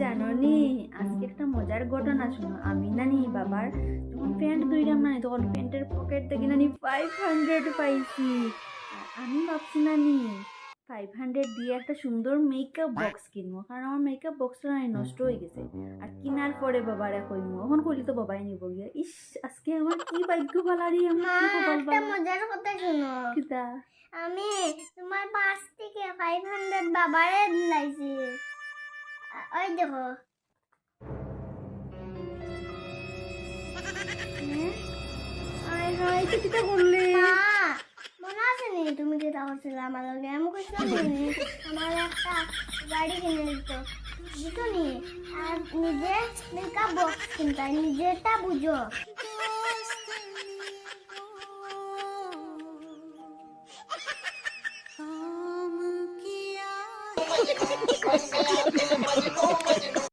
জানো নি আজকে একটা মজার ঘটনা শুনো। আমি নানি বাবার যখন প্যান্ট ধুইলাম না তখন প্যান্টের পকেট থেকে নানি ফাইভ হান্ড্রেড পাইছি। আমি ভাবছি নানি ফাইভ হান্ড্রেড দিয়ে একটা সুন্দর মেকআপ বক্স কিনবো কারণ আমার মেকআপ বক্সটা নানি নষ্ট হয়ে গেছে। আর কেনার পরে বাবারে কইমো এখন কইলে তো বাবাই নিব গিয়া। ইস আজকে আমার কি ভাগ্য বালারি আমার একটা মজার কথা শুনো। কিতা? আমি তোমার পাশ থেকে ফাইভ হান্ড্রেড বাবারে দিলাইছি। ওই দেখো মনে আছে নি তুমি যেটা করছিলে আমার লগে আমি করছিলাম আমার একটা গাড়ি কিনে দিত দিত নি আর নিজে মেকআপ বক্স কিনতাম নিজেরটা বুঝো Yeah.